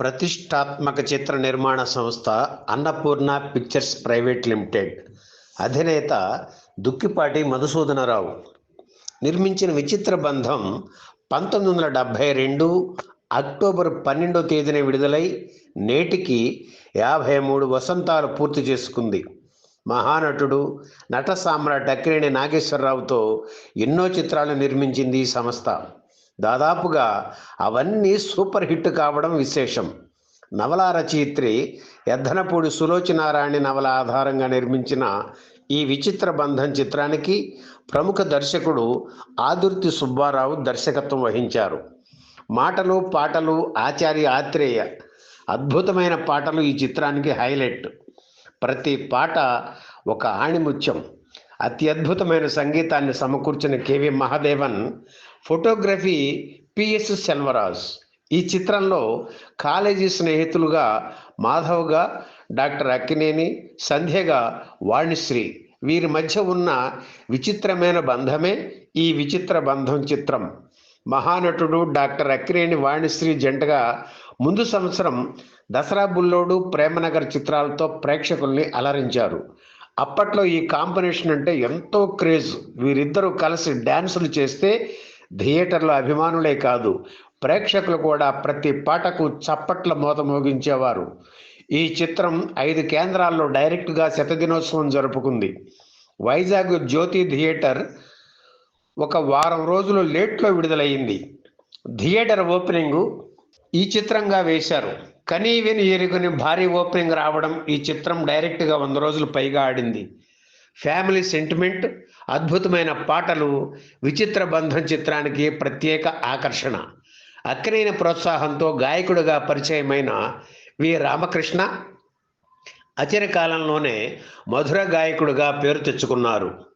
ప్రతిష్టాత్మక చిత్ర నిర్మాణ సంస్థ అన్నపూర్ణ పిక్చర్స్ ప్రైవేట్ లిమిటెడ్. అధినేత దుక్కిపాటి మధుసూదనరావు. నిర్మించిన విచిత్ర బంధం పంతొమ్మిది వందల డెబ్భై రెండు అక్టోబర్ పన్నెండో తేదీన విడుదలై నేటికి యాభై మూడు వసంతాలు పూర్తి చేసుకుంది. మహానటుడు నట సామ్రాట్ అక్కినేని నాగేశ్వరరావుతో ఎన్నో చిత్రాలు నిర్మించింది ఈ సంస్థ. దాదాపుగా అవన్నీ సూపర్ హిట్ కావడం విశేషం. నవల రచయిత్రి ఎద్దనపూడి సులోచనారాయణ నవల ఆధారంగా నిర్మించిన ఈ విచిత్ర బంధం చిత్రానికి ప్రముఖ దర్శకుడు ఆదుర్తి సుబ్బారావు దర్శకత్వం వహించారు. మాటలు పాటలు ఆచార్య ఆత్రేయ అద్భుతమైన పాటలు ఈ చిత్రానికి హైలైట్. ప్రతి పాట ఒక ఆణిముత్యం. అత్యద్భుతమైన సంగీతాన్ని సమకూర్చిన KV Mahadevan photography PS Selvaraj ఈ చిత్రంలో కాలేజీ స్నేహితులుగా మాధవ్గా డాక్టర్ అక్కినేని సంధ్యగా వాణిశ్రీ. వీరి మధ్య ఉన్న విచిత్రమైన బంధమే ఈ విచిత్ర బంధం చిత్రం. మహానటుడు డాక్టర్ అక్కినేని వాణిశ్రీ జంటగా ముందు సంవత్సరం దసరా బుల్లోడు ప్రేమనగర్ చిత్రాలతో ప్రేక్షకుల్ని అలరించారు. అప్పట్లో ఈ కాంబినేషన్ అంటే ఎంతో క్రేజ్. వీరిద్దరూ కలిసి డ్యాన్సులు చేస్తే థియేటర్లో అభిమానులే కాదు ప్రేక్షకులు కూడా ప్రతి పాటకు చప్పట్ల మోత మోగించేవారు. ఈ చిత్రం ఐదు కేంద్రాల్లో డైరెక్ట్గా శతదినోత్సవం జరుపుకుంది. వైజాగ్ జ్యోతి థియేటర్ ఒక వారం రోజులు లేట్లో విడుదలయ్యింది. థియేటర్ ఓపెనింగ్ ఈ చిత్రంగా వేశారు. కనీవిని ఎరుగని భారీ ఓపెనింగ్ రావడం ఈ చిత్రం డైరెక్ట్గా వంద రోజులు పైగా ఆడింది. ఫ్యామిలీ సెంటిమెంట్ అద్భుతమైన పాటలు విచిత్ర బంధం చిత్రానికి ప్రత్యేక ఆకర్షణ. అక్కినేని ప్రోత్సాహంతో గాయకుడిగా పరిచయమైన వి. రామకృష్ణ అచిర కాలంలోనే మధుర గాయకుడిగా పేరు తెచ్చుకున్నారు.